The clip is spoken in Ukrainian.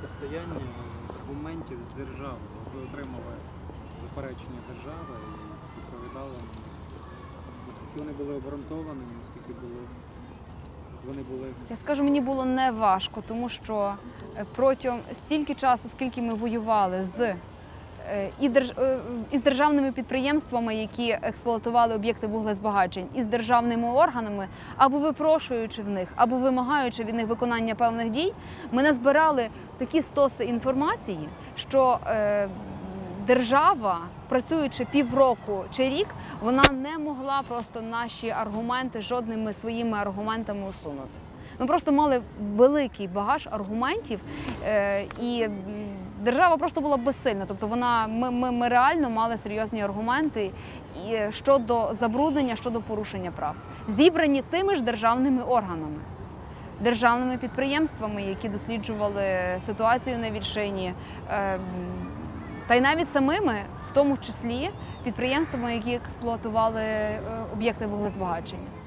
протистояння аргументів з державою. Ви отримали заперечення держави і відповідали, наскільки вони були обґрунтованими, наскільки було, вони були Я скажу, мені було не важко, тому що е, протягом стільки часу, скільки ми воювали з і держ... е, із державними підприємствами, які експлуатували об'єкти вуглезбагачень, і з державними органами, або випрошуючи в них, або вимагаючи від них виконання певних дій, ми назбирали такі стоси інформації, що е, держава, працюючи півроку чи рік, вона не могла просто наші аргументи жодними своїми аргументами усунути. Ми просто мали великий багаж аргументів, е, і держава просто була безсильна. Тобто вона ми, ми, ми реально мали серйозні аргументи і е, щодо забруднення, щодо порушення прав, зібрані тими ж державними органами. Державними підприємствами, які досліджували ситуацію на віршині, е, та й навіть самими, в тому числі підприємствами, які експлуатували об'єкти вуглезбагачення.